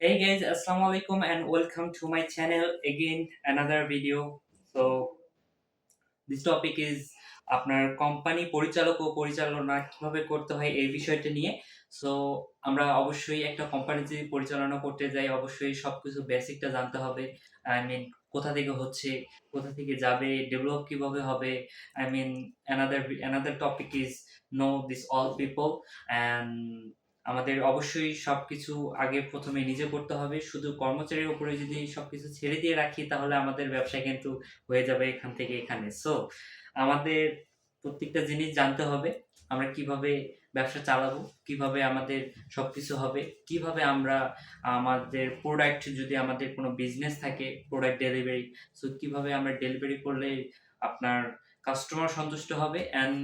Hey guys, Assalamu alaikum and welcome to my channel again another video. So this topic is আপনার company পরিচালক ও পরিচালনা কীভাবে করতে হয় এই বিষয়টা নিয়ে। সো আমরা অবশ্যই একটা কোম্পানি যদি পরিচালনা করতে যাই অবশ্যই সবকিছু বেসিকটা জানতে হবে। আই মিন কোথা থেকে হচ্ছে কোথা থেকে যাবে ডেভেলপ কীভাবে হবে? I mean another another topic is no this all people and আমাদের অবশ্যই সবকিছু আগে প্রথমে নিজে করতে হবে। শুধু কর্মচারীর উপরে যদি সবকিছু ছেড়ে দিয়ে রাখি, তাহলে আমাদের ব্যবসা কিন্তু হয়ে যাবে এখান থেকে এখানে। সো আমাদের প্রত্যেকটা জিনিস জানতে হবে, আমরা কীভাবে ব্যবসা চালাবো, কীভাবে আমাদের সবকিছু হবে, কীভাবে আমরা আমাদের প্রোডাক্ট যদি আমাদের কোনো বিজনেস থাকে প্রোডাক্ট ডেলিভারি সো কীভাবে আমরা ডেলিভারি করলে আপনার কাস্টমার সন্তুষ্ট হবে অ্যান্ড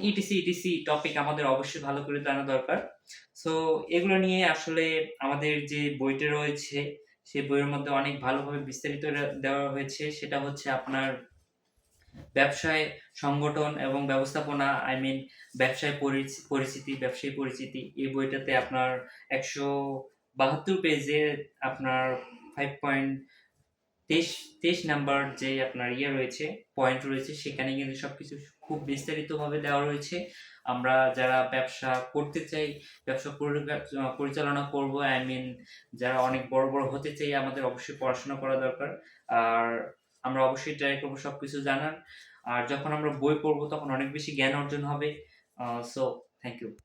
ইটিসি ইটিসি টপিক আমাদের অবশ্যই ভালো করে জানা দরকার। সো এগুলো নিয়ে আসলে আমাদের যে বইটা রয়েছে, সেই বইয়ের মধ্যে অনেক ভালোভাবে বিস্তারিত দেওয়া হয়েছে। সেটা হচ্ছে আপনার ব্যবসায় সংগঠন এবং ব্যবস্থাপনা আই মিন ব্যবসায় পরিচি- পরিচিতি, ব্যবসায়ী পরিচিতি। এই বইটাতে আপনার একশো বাহাত্তর পেজে আপনার ফাইভ পয়েন্ট তেইশ তেইশ নাম্বার যে আপনার ইয়ে রয়েছে পয়েন্ট রয়েছে, সেখানে কিন্তু সবকিছু খুব বিস্তারিতভাবে দেওয়া রয়েছে। আমরা যারা ব্যবসা করতে চাই, ব্যবসা পরি- পরিচালনা করব আই মিন যারা অনেক বড় বড় হতে চাই, আমাদের অবশ্যই পড়াশোনা করা দরকার। আর আমরা অবশ্যই ট্রাই করব সবকিছু জানার। আর যখন আমরা বই পড়ব, তখন অনেক বেশি জ্ঞান অর্জন হবে। So thank you